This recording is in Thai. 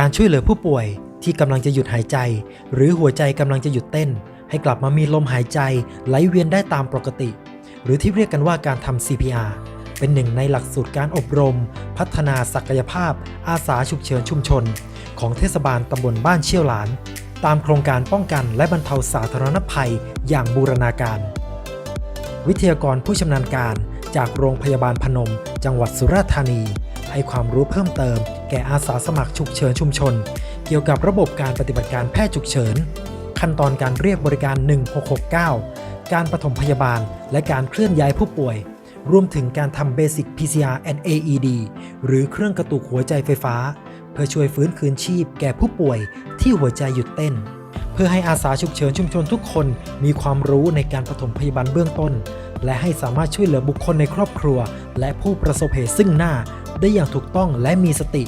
การช่วยเหลือผู้ป่วยที่กำลังจะหยุดหายใจ หรือหัวใจกำลังจะหยุดเต้น ให้กลับมามีลมหายใจไหลเวียนได้ตามปกติ หรือที่เรียกกันว่าการทำ CPR เป็นหนึ่งในหลักสูตรการอบรม พัฒนาศักยภาพ อาสาฉุกเฉินชุมชน ของเทศบาลตำบลบ้านเชี่ยวหลาน ตามโครงการป้องกันและบรรเทาสาธารณภัยอย่างบูรณาการ วิทยากรผู้ชำนาญการจากโรงพยาบาลพนม จังหวัดสุราษฎร์ธานี ให้ความรู้เพิ่มเติม แก่อาสาสมัครฉุกเฉินชุมชน เกี่ยวกับระบบการปฏิบัติการแพทย์ฉุกเฉิน ขั้นตอนการเรียกบริการ 1669 การปฐมพยาบาล และการเคลื่อนย้ายผู้ป่วย รวมถึงการทำ Basic PCR and AED หรือเครื่องกระตุกหัวใจไฟฟ้า เพื่อช่วยฟื้นคืนชีพแก่ผู้ป่วยที่หัวใจหยุดเต้นเพื่อให้อาสาฉุกเฉินชุมชนทุกคนมีความรู้ในการปฐมพยาบาลเบื้องต้น และให้สามารถช่วยเหลือบุคคลในครอบครัว และผู้ประสบเหตุซึ่งหน้า ได้อย่างถูกต้องและมีสติ